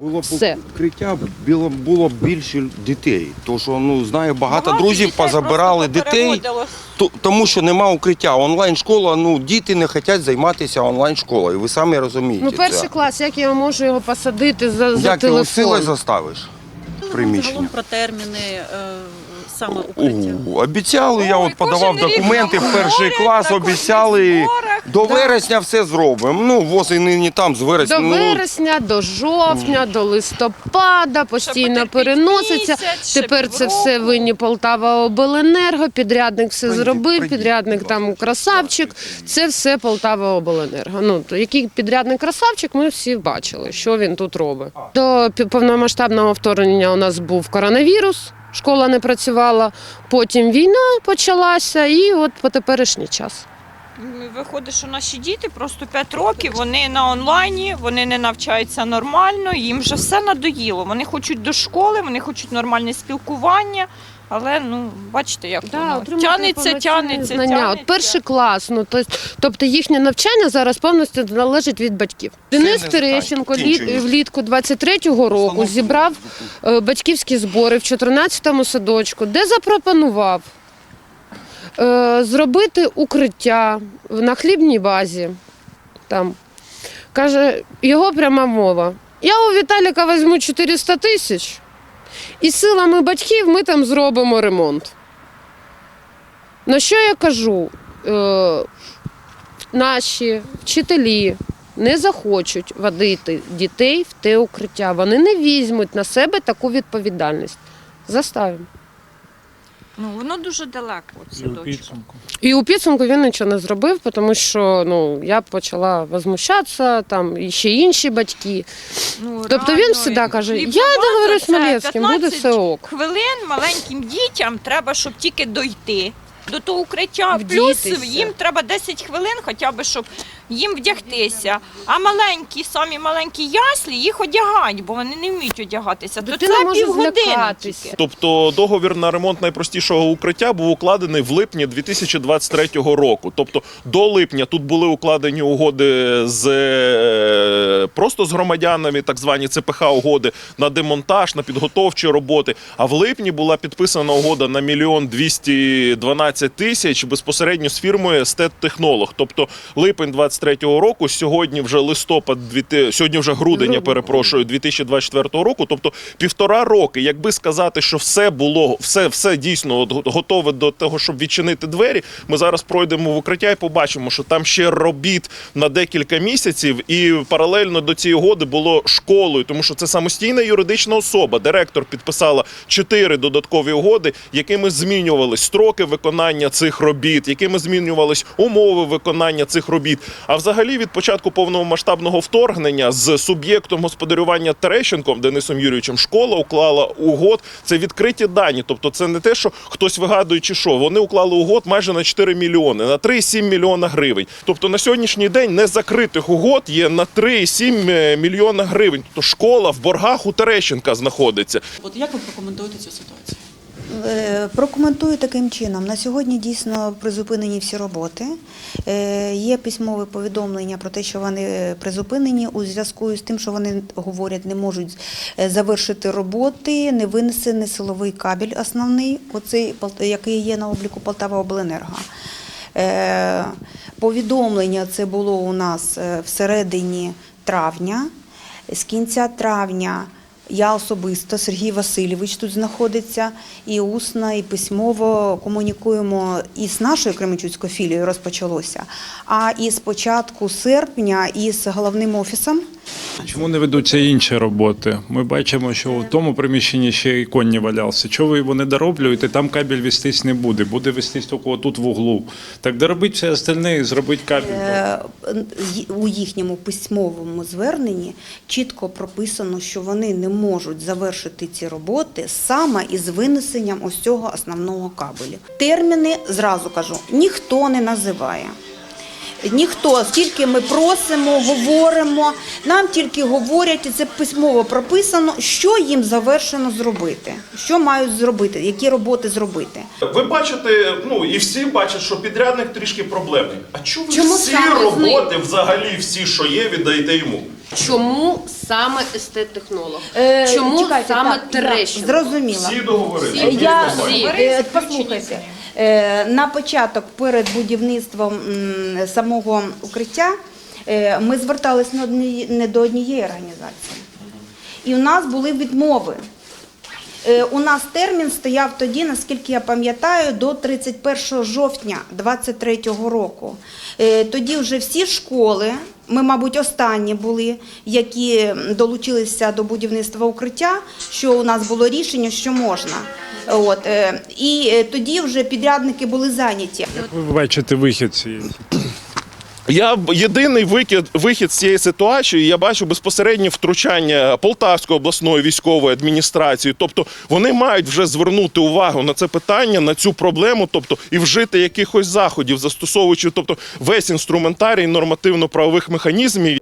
Було б Все. укриття, було, було б більше дітей. Тому що ну знаю, багато, Багато друзів дітей позабирали просто дітей, то- тому що нема укриття. Онлайн-школа, ну діти не хочуть займатися онлайн-школою. Ви самі розумієте. Ну, перший це. клас, як я можу його посадити за, за Як його силою телефон? заставиш? Загалом Приміщення. про терміни е, саме укриття. Ого, Обіцяли, я Ой, от подавав кожен рік документи в перший говорять клас, обіцяли зборах. До вересня все зробимо. Ну, восени не там з вересня. До ну, вересня, до жовтня, до листопада постійно переноситься. місяць, ще Тепер це півроку. все винні Полтава Обленерго. Підрядник все зробив. Підрядник там красавчик. Це все Полтава Обленерго. Ну то який підрядник красавчик, ми всі бачили, що він тут робить. До пі- повномасштабного вторгнення у нас був коронавірус. Школа не працювала, потім війна почалася, і от по теперішній час. Виходить, що наші діти просто 5 років, вони на онлайні, вони не навчаються нормально, їм вже все надоїло. Вони хочуть до школи, вони хочуть нормальне спілкування, але ну бачите, як Да, воно тянеться, тянеться, знання. тянеться. От перший клас, ну то, тобто їхнє навчання зараз повністю належить від батьків. Денис Терещенко лі- влітку 23-го року зібрав е, батьківські збори в 14-му садочку, де запропонував зробити укриття на хлібній базі. Там. Каже, його пряма мова. Я у Віталіка візьму 400 тисяч, і силами батьків ми там зробимо ремонт. На що я кажу? Е, наші вчителі не захочуть водити дітей в те укриття. Вони не візьмуть на себе таку відповідальність. Заставимо. Ну, воно дуже далеко від І у підсумку. І у підсумку він нічого не зробив, тому що ну, я почала возмущатися, там і ще інші батьки. Ну, Тобто він завжди каже, я договорюсь з це Малєвським, буде все ок. Хвилин маленьким дітям треба, щоб тільки дойти. До того укриття, плюс Вдітися. їм треба 10 хвилин, хоча б щоб їм вдягтися. А маленькі, самі маленькі яслі їх одягають, бо вони не вміють одягатися. То Дитина це може півгодини злякатися. Тобто договір на ремонт найпростішого укриття був укладений в липні 2023 року. Тобто до липня тут були укладені угоди з е, просто з громадянами, так звані ЦПХ угоди на демонтаж, на підготовчі роботи. А в липні була підписана угода на мільйон 212 тисяч безпосередньо з фірмою Стет-Технолог. Тобто липень 23 року, сьогодні вже листопад, 2000 сьогодні вже грудень, я перепрошую, 2024 року. Тобто півтора роки, якби сказати, що все було, все, все дійсно от готове до того, щоб відчинити двері. Ми зараз пройдемо в укриття і побачимо, що там ще робіт на декілька місяців, і паралельно до цієї угоди було школою, тому що це самостійна юридична особа. Директор підписала чотири додаткові угоди, якими змінювались строки виконання цих робіт, якими змінювались умови виконання цих робіт. А взагалі від початку повномасштабного вторгнення з суб'єктом господарювання Терещенком Денисом Юрійовичем школа уклала угод. Це відкриті дані. Тобто, це не те, що хтось вигадує чи що. Вони уклали угод майже на 4 мільйони, на 3,7 мільйона гривень. Тобто на сьогоднішній день незакритих угод є на 3,7 мільйона гривень. Тобто школа в боргах у Терещенка знаходиться. От як ви прокоментуєте цю ситуацію? Е, Прокоментую таким чином. На сьогодні дійсно призупинені всі роботи. Е, Є письмове повідомлення про те, що вони призупинені у зв'язку з тим, що вони говорять, не можуть е, завершити роботи, не винесений силовий кабель основний, оцей, який є на обліку Полтава Обленерго. Повідомлення це було у нас всередині травня. З кінця травня я особисто, Сергій Васильович тут знаходиться, і усно, і письмово комунікуємо і з нашою Кременчуцькою філією розпочалося, а і з початку серпня із головним офісом. Чому не ведуться інші роботи? Ми бачимо, що в тому приміщенні ще і конь не валявся. Чого ви його не дороблюєте, там кабель вестись не буде. Буде вестись тільки тут в углу. Так доробіть все остальне і зробіть кабель. Е, У їхньому письмовому зверненні чітко прописано, що вони не можуть завершити ці роботи саме із винесенням ось цього основного кабелю. Терміни зразу кажу, ніхто не називає. Ніхто, скільки ми просимо, говоримо, нам тільки говорять, і це письмово прописано, що їм завершено зробити, що мають зробити, які роботи зробити. Ви бачите, ну і всі бачать, що підрядник трішки проблемний. А чому Чому всі роботи, взагалі всі, що є, віддаєте йому? Чому саме естет-технолог? Е, Чому чекайте, саме так, так, Терещенко? Зрозуміла. договори. Е, Я Всі. е, послухайте. Е, На початок перед будівництвом самого укриття е, ми звертались не до однієї організації. І у нас були відмови. Е, У нас термін стояв тоді, наскільки я пам'ятаю, до 31 жовтня 2023 року. Тоді вже всі школи, ми, мабуть, останні були, які долучилися до будівництва укриття, що у нас було рішення, що можна. От, е, і е, тоді вже підрядники були зайняті. Ви бачите вихід цієї. Я єдиний вихід, вихід з цієї ситуації. Я бачу безпосереднє втручання Полтавської обласної військової адміністрації. Тобто вони мають вже звернути увагу на це питання, на цю проблему, тобто і вжити якихось заходів, застосовуючи тобто весь інструментарій нормативно-правових механізмів.